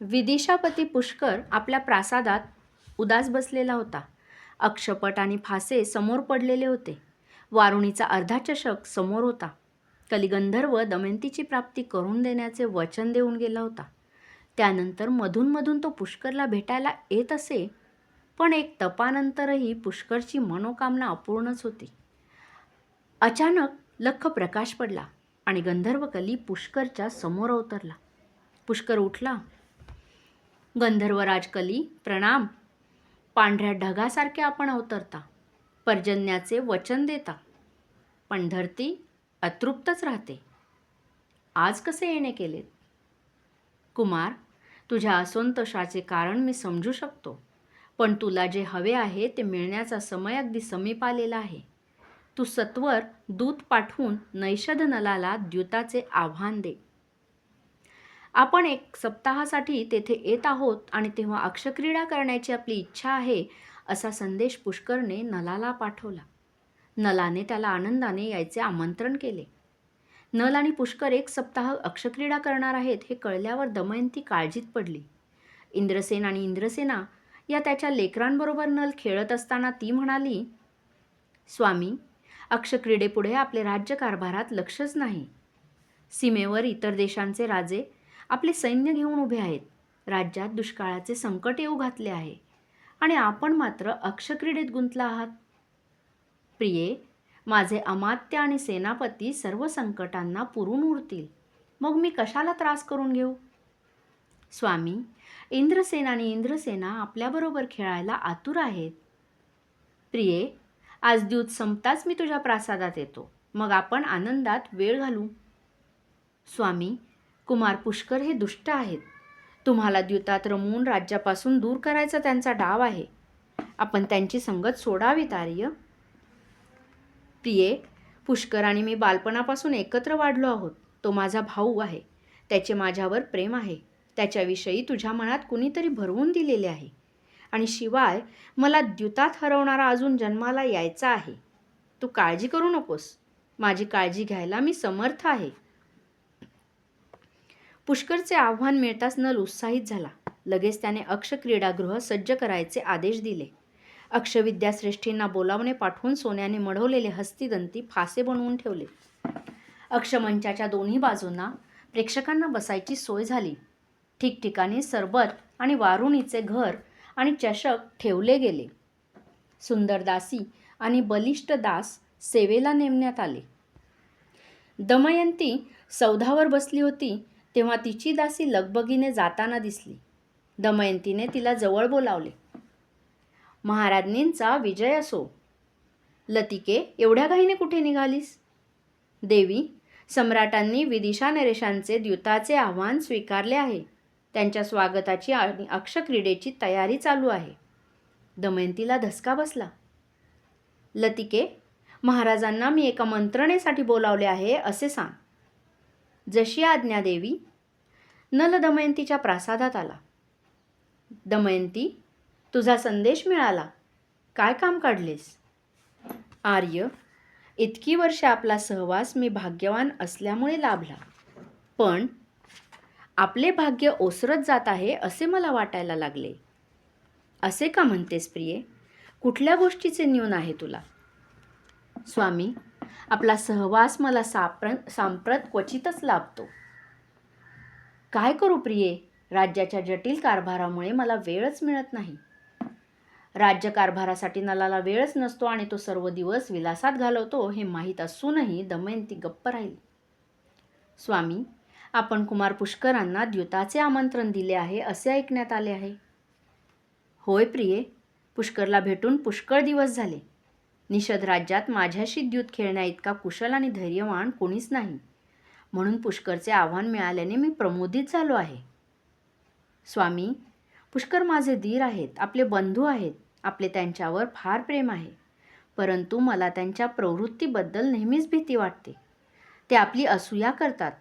विदिशापती पुष्कर आपल्या प्रासादात उदास बसलेला होता. अक्षपट आणि फासे समोर पडलेले होते. वारुणीचा अर्धा चषक समोर होता. कलिगंधर्व दमयंतीची प्राप्ती करून देण्याचे वचन देऊन गेला होता. त्यानंतर मधूनमधून तो पुष्करला भेटायला येत असे पण एक तपानंतरही पुष्करची मनोकामना अपूर्णच होती. अचानक लख प्रकाश पडला आणि गंधर्वकली पुष्करच्या समोर अवतरला. पुष्कर उठला गंधर्वराज कली प्रणाम. पांढऱ्या ढगासारखे आपण अवतरता पर्जन्याचे वचन देता. पण धरती अतृप्तच राहते. आज कसे येणे केलेत? कुमार तुझ्या असंतोषाचे कारण मी समजू शकतो. पण तुला जे हवे आहे ते मिळण्याचा समय अगदी समीप आलेला आहे. तू सत्वर दूत पाठवून नैषध नलाला द्यूताचे आव्हान दे. आपण एक सप्ताहासाठी तेथे येत आहोत आणि तेव्हा अक्षक्रीडा करण्याची आपली इच्छा आहे असा संदेश पुष्करने नलाला पाठवला. नलाने त्याला आनंदाने यायचे आमंत्रण केले. नल आणि पुष्कर एक सप्ताह अक्षक्रीडा करणार आहेत हे कळल्यावर दमयंती काळजीत पडली. इंद्रसेन आणि इंद्रसेना या त्याच्या लेकरांबरोबर नल खेळत असताना ती म्हणाली स्वामी अक्षक्रीडेपुढे आपले राज्यकारभारात लक्षच नाही. सीमेवर इतर देशांचे राजे आपले सैन्य घेऊन उभे आहेत. राज्यात दुष्काळाचे संकट येऊ घातले आहे. आणि आपण मात्र अक्षक्रीडेत गुंतला आहात. प्रिये माझे अमात्य आणि सेनापती सर्व संकटांना पुरून उरतील. मग मी कशाला त्रास करून घेऊ? स्वामी इंद्रसेन आणि इंद्रसेना आपल्याबरोबर खेळायला आतुर आहेत. प्रिये आज द्यूत संपताच मी तुझ्या प्रासादात येतो. मग आपण आनंदात वेळ घालू. स्वामी कुमार पुष्कर हे दुष्ट आहेत. तुम्हाला द्युतात रमवून राज्यापासून दूर करायचा त्यांचा डाव आहे. आपण त्यांची संगत सोडावी तार्य प्रिये पुष्कर आणि मी बालपणापासून एकत्र वाढलो आहोत. तो माझा भाऊ आहे. त्याचे माझ्यावर प्रेम आहे. त्याच्याविषयी तुझ्या मनात कुणीतरी भरवून दिलेले आहे. आणि शिवाय मला द्युतात हरवणारा अजून जन्माला यायचा आहे. तू काळजी करू नकोस. माझी काळजी घ्यायला मी समर्थ आहे. पुष्करचे आव्हान मिळताच नल उत्साहित झाला. लगेच त्याने अक्ष क्रीडागृह सज्ज करायचे आदेश दिले. अक्षविद्याश्रेष्ठींना बोलावणे पाठवून सोन्याने मढवलेले हस्तिदंती फासे बनवून ठेवले. अक्षमंचाच्या दोन्ही बाजूंना प्रेक्षकांना बसायची सोय झाली. ठिकठिकाणी सरबत आणि वारुणीचे घर आणि चषक ठेवले गेले. सुंदरदासी आणि बलिष्ठ दास सेवेला नेमण्यात आले. दमयंती सौधावर बसली होती. तेव्हा तिची दासी लगबगीने जाताना दिसली. दमयंतीने तिला जवळ बोलावले. महाराज्ञींचा विजय असो. लतिके एवढ्या घाईने कुठे निघालीस? देवी सम्राटांनी विदिशा नरेशांचे द्युताचे आव्हान स्वीकारले आहे. त्यांच्या स्वागताची आणि अक्षक्रीडेची तयारी चालू आहे. दमयंतीला धसका बसला. लतिके महाराजांना मी एका मंत्रणेसाठी बोलावले आहे असे सांग. जशी आज्ञा देवी नल दमयंतीच्या प्रासादात आला. दमयंती तुझा संदेश मिळाला. काय काम काढलेस? आर्य इतकी वर्षे आपला सहवास मी भाग्यवान असल्यामुळे लाभला. पण आपले भाग्य ओसरत जात आहे असे मला वाटायला लागले. असे का म्हणतेस प्रिये? कुठल्या गोष्टीचे न्यून आहे तुला? स्वामी आपला सहवास मला साप्र सांप्रत क्वचितच लाभतो. काय करू प्रिये? राज्याच्या जटिल कारभारामुळे मला वेळच मिळत नाही. राज्यकारभारासाठी नलाला वेळच नसतो आणि तो सर्व दिवस विलासात घालवतो हे माहीत असूनही दमयंती गप्प राहील. स्वामी आपण कुमार पुष्करांना द्युताचे आमंत्रण दिले आहे असे ऐकण्यात आले आहे. होय प्रिये. पुष्करला भेटून पुष्कळ दिवस झाले. निषद राज्यात माझ्याशी द्यूत खेळण्याइतका कुशल आणि धैर्यवान कोणीच नाही. म्हणून पुष्करचे आव्हान मिळाल्याने मी प्रमोदित झालो आहे. स्वामी पुष्कर माझे धीर आहेत आपले बंधू आहेत आपले त्यांच्यावर फार प्रेम आहे. परंतु मला त्यांच्या प्रवृत्तीबद्दल नेहमीच भीती वाटते. ते आपली असूया करतात.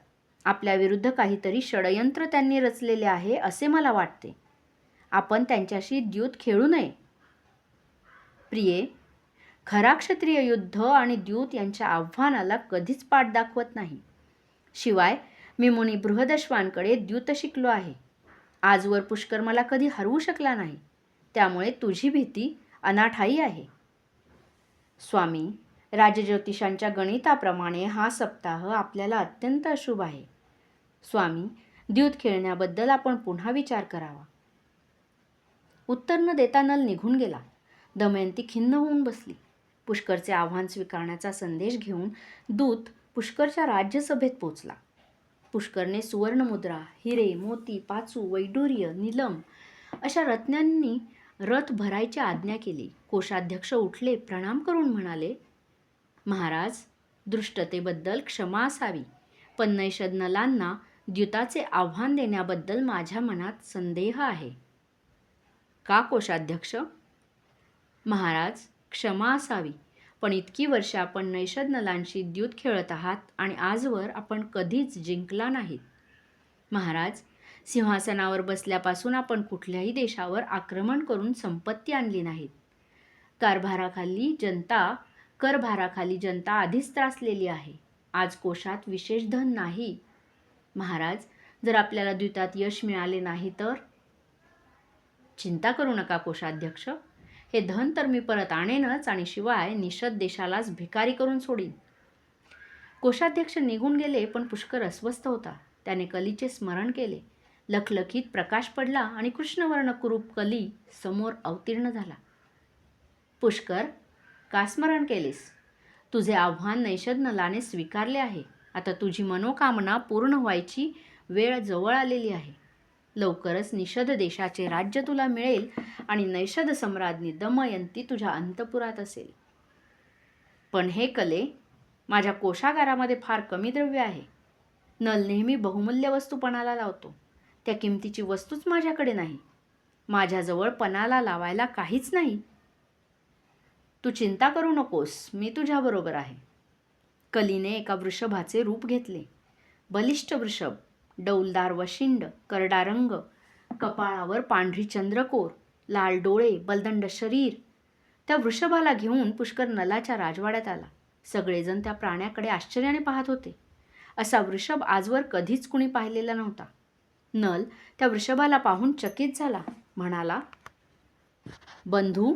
आपल्या विरुद्ध काहीतरी षडयंत्र त्यांनी रचलेले आहे असे मला वाटते. आपण त्यांच्याशी द्यूत खेळू नये. प्रिये खरा क्षत्रिय युद्ध आणि द्यूत यांच्या आव्हानाला कधीच पाठ दाखवत नाही. शिवाय मी मुनी बृहदश्वांकडे द्यूत शिकलो आहे. आजवर पुष्कर मला कधी हरवू शकला नाही. त्यामुळे तुझी भीती अनाठाई आहे. स्वामी राजज्योतिषांच्या गणिताप्रमाणे हा सप्ताह आपल्याला अत्यंत अशुभ आहे. स्वामी द्यूत खेळण्याबद्दल आपण पुन्हा विचार करावा. उत्तर न देता नल निघून गेला. दमयंती खिन्न होऊन बसली. पुष्करचे आव्हान स्वीकारण्याचा संदेश घेऊन दूत पुष्करच्या राज्यसभेत पोचला. पुष्करने सुवर्णमुद्रा हिरे मोती पाचू वैडूर्य नीलम अशा रत्नांनी रथ भरायची आज्ञा केली. कोषाध्यक्ष उठले प्रणाम करून म्हणाले महाराज दृष्टतेबद्दल क्षमा असावी. पण नैषद नलांना द्युताचे आव्हान देण्याबद्दल माझ्या मनात संदेह आहे. का कोषाध्यक्ष? महाराज क्षमा असावी. पण इतकी वर्षे आपण नैषद नलांशी द्यूत खेळत आहात आणि आजवर आपण कधीच जिंकला नाहीत. महाराज सिंहासनावर बसल्यापासून आपण कुठल्याही देशावर आक्रमण करून संपत्ती आणली नाहीत. कारभाराखाली जनता करभाराखाली जनता आधीच त्रासलेली आहे. आज कोशात विशेष धन नाही. महाराज जर आपल्याला द्वितात यश मिळाले नाही तर? चिंता करू नका कोषाध्यक्ष हे धन तर मी परत आणेनच आणि शिवाय निषद देशालाच भिकारी करून सोडीन. कोषाध्यक्ष निघून गेले पण पुष्कर अस्वस्थ होता. त्याने कलीचे स्मरण केले. लखलखीत प्रकाश पडला आणि कृष्णवर्ण कुरूप कली समोर अवतीर्ण झाला. पुष्कर का स्मरण केलेस? तुझे आव्हान नैषद नलाने स्वीकारले आहे. आता तुझी मनोकामना पूर्ण व्हायची वेळ जवळ आलेली आहे. लवकरच निषद देशाचे राज्य तुला मिळेल आणि नैषद सम्राज्ञी दमयंती तुझ्या अंतपुरात असेल. पण हे कले माझ्या कोशागारामध्ये फार कमी द्रव्य आहे. नल नेहमी बहुमूल्य वस्तू पणाला लावतो. त्या किमतीची वस्तूच माझ्याकडे नाही. माझ्याजवळ पणाला लावायला काहीच नाही. तू चिंता करू नकोस मी तुझ्याबरोबर आहे. कलीने एका वृषभाचे रूप घेतले. बलिष्ठ वृषभ डौलदार वशिंड करडा रंग कपाळावर पांढरी चंद्रकोर लाल डोळे बलदंड शरीर. त्या वृषभाला घेऊन पुष्कर नलाच्या राजवाड्यात आला. सगळेजण त्या प्राण्याकडे आश्चर्याने पाहत होते. असा वृषभ आजवर कधीच कुणी पाहिलेला नव्हता. नल त्या वृषभाला पाहून चकित झाला. म्हणाला बंधू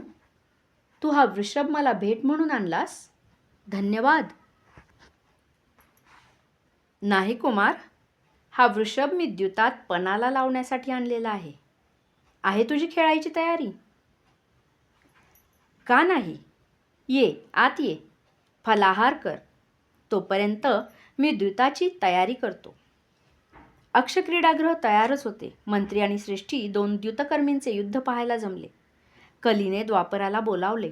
तू हा वृषभ मला भेट म्हणून आणलास? धन्यवाद. नाही कुमार हा वृषभ मी द्युतात पणाला लावण्यासाठी आणलेला आहे. आहे तुझी खेळायची तयारी? का नाही? ये आत ये. फलाहार कर. तोपर्यंत मी द्युताची तयारी करतो. अक्षक्रीडागृह तयारच होते. मंत्री आणि श्रेष्ठी दोन द्युतकर्मींचे युद्ध पाहायला जमले. कलीने द्वापराला बोलावले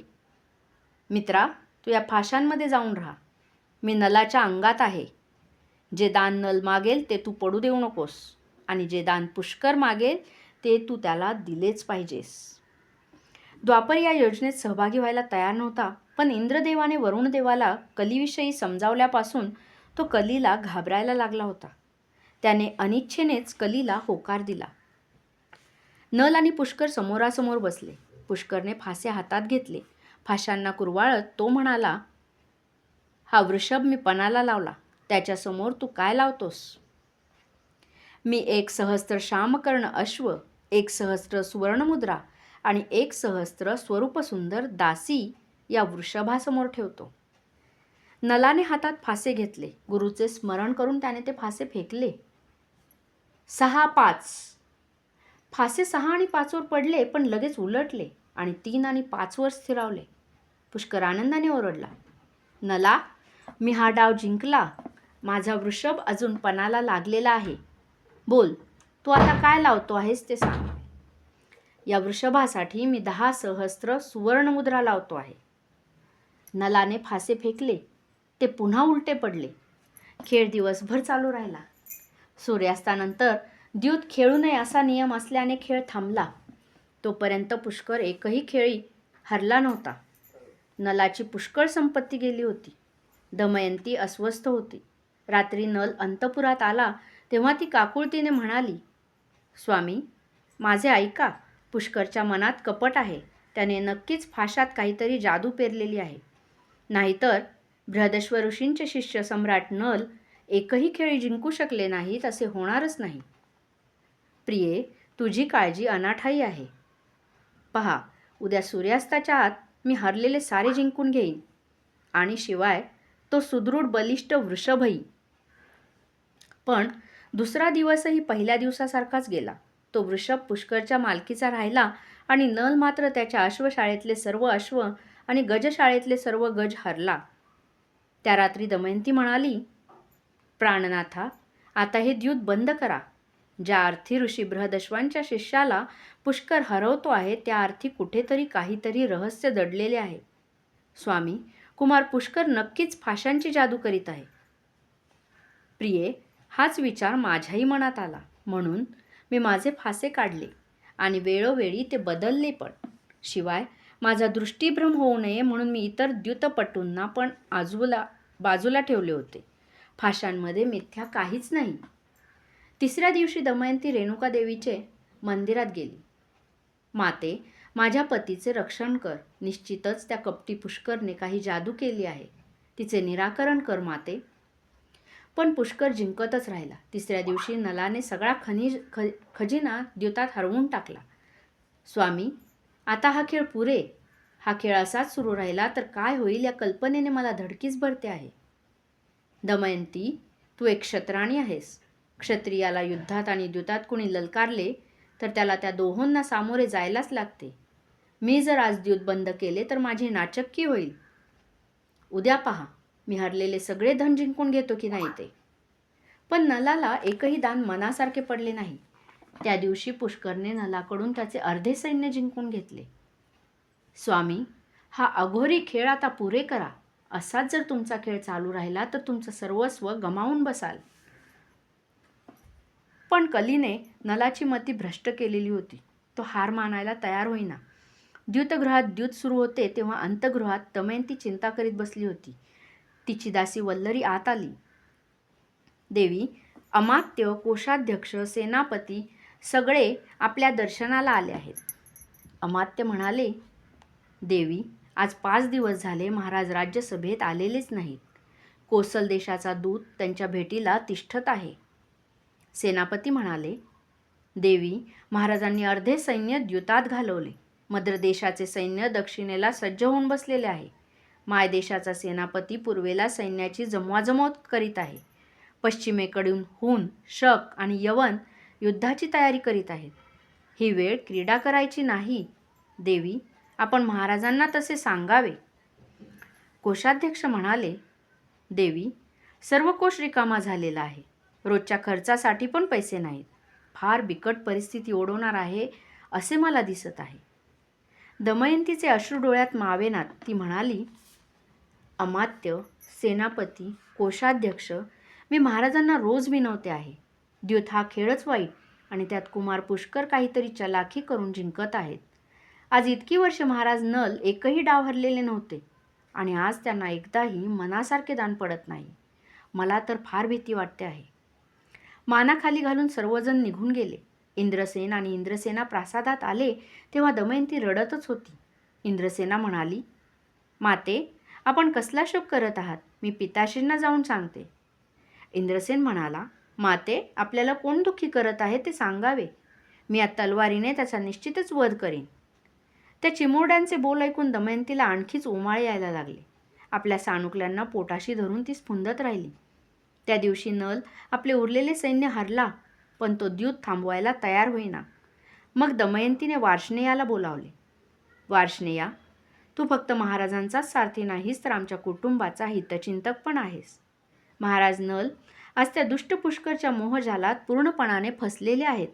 मित्रा तू या फाशांमध्ये जाऊन राहा. मी नलाच्या अंगात आहे. जे दान नल मागेल ते तू पडू देऊ नकोस. आणि जे दान पुष्कर मागेल ते तू त्याला दिलेच पाहिजेस. द्वापर या योजनेत सहभागी व्हायला तयार नव्हता पण इंद्रदेवाने वरुणदेवाला कलीविषयी समजावल्यापासून तो कलीला घाबरायला लागला होता. त्याने अनिच्छेनेच कलीला होकार दिला. नल आणि पुष्कर समोरासमोर बसले. पुष्करने फासे हातात घेतले. फाशांना कुरवाळत तो म्हणाला हा वृषभ मी पणाला लावला. त्याच्यासमोर तू काय लावतोस? मी एक सहस्त्र श्यामकर्ण अश्व एक सहस्त्र सुवर्णमुद्रा आणि एक सहस्त्र स्वरूपसुंदर दासी या वृषभासमोर ठेवतो. नलाने हातात फासे घेतले. गुरुचे स्मरण करून त्याने ते फासे फेकले. सहा पाच. फासे सहा आणि पाचवर पडले पण लगेच उलटले आणि तीन आणि पाचवर स्थिरावले. पुष्कर आनंदाने ओरडला. नला मी हा डाव जिंकला. माझा वृषभ अजून पणाला लागलेला आहे. बोल तू आता काय लावतो आहेस ते सांग. या वृषभासाठी मी दहा सहस्त्र सुवर्णमुद्रा लावतो आहे. नलाने फासे फेकले ते पुन्हा उलटे पडले. खेळ दिवसभर चालू राहिला. सूर्यास्तानंतर द्यूत खेळू नये असा नियम असल्याने खेळ थांबला. तोपर्यंत पुष्कर एकही खेळी हरला नव्हता. नलाची पुष्कळ संपत्ती गेली होती. दमयंती अस्वस्थ होती. रात्री नल अंतपुरात आला तेव्हा ती काकुळतीने म्हणाली स्वामी माझे ऐका पुष्करच्या मनात कपट आहे. त्याने नक्कीच फाशात काहीतरी जादू पेरलेली आहे. नाहीतर बृहदेश्वर ऋषींचे शिष्य सम्राट नल एकही खेळी जिंकू शकले नाहीत असे होणारच नाही. प्रिये तुझी काळजी अनाठाई आहे. पहा उद्या सूर्यास्ताच्या आत मी हरलेले सारे जिंकून घेईन. आणि शिवाय तो सुदृढ बलिष्ठ वृषभही पण दुसरा दिवसही पहिल्या दिवसासारखाच गेला. तो वृषभ पुष्करच्या मालकीचा राहिला आणि नल मात्र त्याच्या अश्वशाळेतले सर्व अश्व आणि गजशाळेतले सर्व गज हरला. त्या रात्री दमयंती म्हणाली प्राणनाथा आता हे द्यूत बंद करा. ज्या अर्थी ऋषी बृहदश्वांच्या शिष्याला पुष्कर हरवतो आहे त्या अर्थी कुठेतरी काहीतरी रहस्य दडलेले आहे. स्वामी कुमार पुष्कर नक्कीच फाशांची जादू करीत आहे. प्रिये हाच विचार माझ्याही मनात आला. म्हणून मी माझे फासे काढले आणि वेळोवेळी ते बदलले पण. शिवाय माझा दृष्टीभ्रम होऊ नये म्हणून मी इतर द्युतपटूंना पण आजूला बाजूला ठेवले होते. फाशांमध्ये मिथ्या काहीच नाही. तिसऱ्या दिवशी दमयंती रेणुकादेवीचे मंदिरात गेली. माते माझ्या पतीचे रक्षण कर. निश्चितच त्या कपटी पुष्करने काही जादू केली आहे. तिचे निराकरण कर माते. पण पुष्कर जिंकतच राहिला. तिसऱ्या दिवशी नलाने सगळा खनिज ख खजिना द्युतात हरवून टाकला. स्वामी आता हा खेळ पुरे. हा खेळ असाच सुरू राहिला तर काय होईल या कल्पनेने मला धडकीच भरते आहे. दमयंती तू एक क्षत्राणी आहेस. क्षत्रियाला युद्धात आणि द्युतात कुणी ललकारले तर त्याला त्या दोहोंना सामोरे जायलाच लागते. मी जर आज द्युत बंद केले तर माझी नाचक्की होईल. उद्या पहा. मी हरलेले सगळे धन जिंकून घेतो की नाही ते? पण नलाला एकही दान मनासारखे पडले नाही. त्या दिवशी पुष्करने नलाकडून त्याचे अर्धे सैन्य जिंकून घेतले. स्वामी हा अघोरी खेळ आता पुरे करा. असाच जर तुमचा खेळ चालू राहिला तर तुमचं सर्वस्व गमावून बसाल. पण कलीने नलाची मती भ्रष्ट केलेली होती. तो हार मानायला तयार होईना. द्यूतगृहात द्यूत सुरू होते तेव्हा अंतगृहात दमयंती चिंता करीत बसली होती. तिची दासी वल्लरी आत आली. देवी अमात्य कोषाध्यक्ष सेनापती सगळे आपल्या दर्शनाला आले आहेत. अमात्य म्हणाले देवी आज पाच दिवस झाले महाराज राज्यसभेत आलेलेच नाहीत. कोसल देशाचा दूत त्यांच्या भेटीला तिष्ठत आहे. सेनापती म्हणाले देवी महाराजांनी अर्धे सैन्य द्युतात घालवले. मद्र देशाचे सैन्य दक्षिणेला सज्ज होऊन बसलेले आहे. मायदेशाचा सेनापती पूर्वेला सैन्याची जमवाजमव करीत आहे. पश्चिमेकडून हून शक आणि यवन युद्धाची तयारी करीत आहेत. ही वेळ क्रीडा करायची नाही. देवी आपण महाराजांना तसे सांगावे. कोषाध्यक्ष म्हणाले देवी सर्व कोश रिकामा झालेला आहे. रोजच्या खर्चासाठी पण पैसे नाहीत. फार बिकट परिस्थिती ओढवणार आहे असे मला दिसत आहे. दमयंतीचे अश्रू डोळ्यात मावेनात. ती म्हणाली अमात्य सेनापती कोषाध्यक्ष मी महाराजांना रोज विनवते आहे. द्युत हा खेळच वाईट आणि त्यात कुमार पुष्कर काहीतरी चलाखी करून जिंकत आहेत. आज इतकी वर्ष महाराज नल एकही डाव हरलेले नव्हते आणि आज त्यांना एकदाही मनासारखे दान पडत नाही. मला तर फार भीती वाटते आहे. मानाखाली घालून सर्वजण निघून गेले. इंद्रसेन आणि इंद्रसेना प्रासादात आले तेव्हा दमयंती रडतच होती. इंद्रसेना म्हणाली माते आपण कसला शोक करत आहात? मी पिताशींना जाऊन सांगते. इंद्रसेन म्हणाला माते आपल्याला कोण दुःखी करत आहे ते सांगावे. मी या तलवारीने त्याचा निश्चितच वध करीन. त्या चिमुरड्यांचे बोल ऐकून दमयंतीला आणखीच उमाळ यायला लागले. आपल्या सानुकल्यांना पोटाशी धरून ती स्फुंदत राहिली. त्या दिवशी नल आपले उरलेले सैन्य हरला पण तो द्यूत थांबवायला तयार होईना. मग दमयंतीने वार्ष्णेयाला बोलावले. वार्ष्णेया तू फक्त महाराजांचाच सारथी नाहीस तर आमच्या कुटुंबाचा हितचिंतक पण आहेस. महाराज नल आज त्या दुष्ट पुष्करच्या मोहजालात पूर्णपणाने फसलेले आहेत.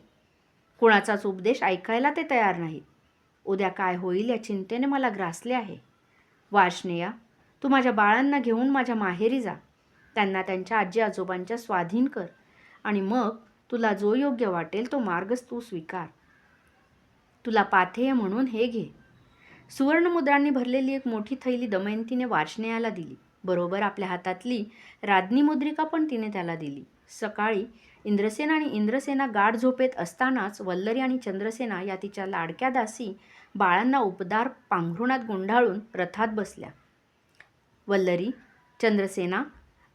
कुणाचाच उपदेश ऐकायला ते तयार नाहीत. उद्या काय होईल या चिंतेने मला ग्रासले आहे. वार्ष्णेया तू माझ्या बाळांना घेऊन माझ्या माहेरी जा. त्यांना त्यांच्या आजी आजोबांच्या स्वाधीन कर. आणि मग तुला जो योग्य वाटेल तो मार्गच तू स्वीकार. तुला पाथेय म्हणून हे घे. सुवर्णमुद्रांनी भरलेली एक मोठी थैली दमयंतीने वार्ष्णेयाला दिली. बरोबर आपल्या हातातली राज्ञी मुद्रिका पण तिने त्याला दिली. सकाळी इंद्रसेन आणि इंद्रसेना गाढ झोपेत असतानाच वल्लरी आणि चंद्रसेना या तिच्या लाडक्या दासी बाळांना उपदार पांघरुणात गुंडाळून रथात बसल्या. वल्लरी चंद्रसेना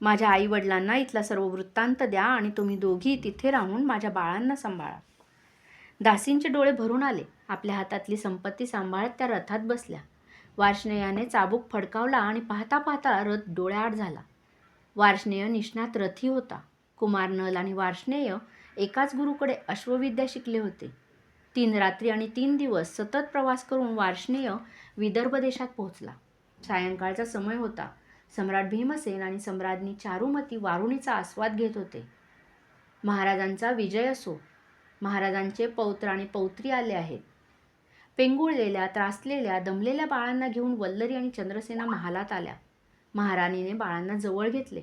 माझ्या आईवडिलांना इथला सर्व वृत्तांत द्या आणि तुम्ही दोघी तिथे राहून माझ्या बाळांना सांभाळा. दासींचे डोळे भरून आले. आपल्या हातातली संपत्ती सांभाळत त्या रथात बसल्या. वार्ष्णेयाने चाबूक फडकावला आणि पाहता पाहता रथ डोळ्याआड झाला. वार्ष्णेय निष्णात रथी होता. कुमार नल आणि वार्ष्णेय एकाच गुरुकडे अश्वविद्या शिकले होते. तीन रात्री आणि तीन दिवस सतत प्रवास करून वार्ष्णेय विदर्भ देशात पोहोचला. सायंकाळचा समय होता. सम्राट भीमसेन आणि सम्राज्ञी चारुमती वारुणीचा आस्वाद घेत होते. महाराजांचा विजय असो. महाराजांचे पौत्र आणि पौत्री आले आहेत. पेंगुळलेल्या त्रासलेल्या दमलेल्या बाळांना घेऊन वल्लरी आणि चंद्रसेना महालात आल्या. महाराणीने बाळांना जवळ घेतले.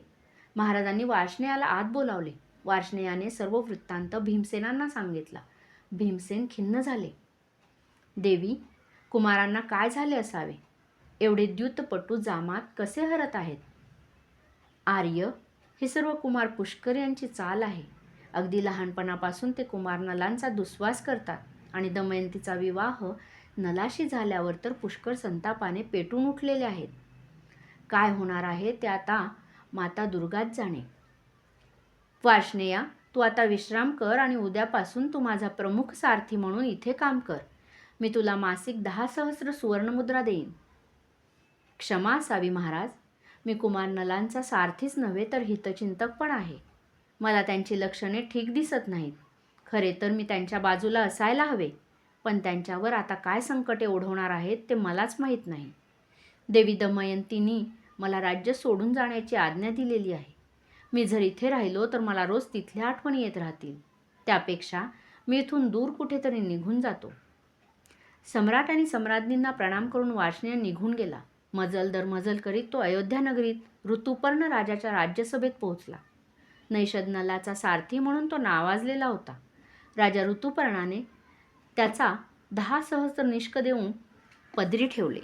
महाराजांनी वार्ष्णेयाला आत बोलावले. वार्ष्णेयाने सर्व वृत्तांत भीमसेनांना सांगितला. भीमसेन खिन्न झाले. देवी कुमारांना काय झाले असावे? एवढे द्युतपटू जामात कसे हरत आहेत? आर्य हे सर्व कुमार पुष्कर यांची चाल आहे. अगदी लहानपणापासून ते कुमार नलांचा दुस्वास करतात. आणि दमयंतीचा विवाह नलाशी झाल्यावर तर पुष्कर संतापाने पेटून उठलेले आहेत. काय होणार आहे ते आता माता दुर्गात जाणे. वार्ष्णेया तू आता विश्राम कर आणि उद्यापासून तू माझा प्रमुख सारथी म्हणून इथे काम कर. मी तुला मासिक दहा सहस्र सुवर्णमुद्रा देईन. क्षमा असावी महाराज. मी कुमार नलांचा सारथीच नव्हे तर हितचिंतक पण आहे. मला त्यांची लक्षणे ठीक दिसत नाहीत. खरे तर मी त्यांच्या बाजूला असायला हवे. पण त्यांच्यावर आता काय संकटे ओढवणार आहेत ते मलाच माहीत नाही. देवी दमयंतीनी मला राज्य सोडून जाण्याची आज्ञा दिलेली आहे. मी जर इथे राहिलो तर मला रोज तिथल्या आठवणी येत राहतील. त्यापेक्षा मी इथून दूर कुठेतरी निघून जातो. सम्राट आणि सम्राज्ञींना प्रणाम करून वाचण्या निघून गेला. मजल दर मजल करीत तो अयोध्या नगरीत ऋतुपर्ण राजाच्या राज्यसभेत पोहोचला. नैषद नलाचा सारथी म्हणून तो नावाजलेला होता. राजा ऋतुपर्णाने त्याचा दहा सहस्र निष्क देऊन पदरी ठेवले.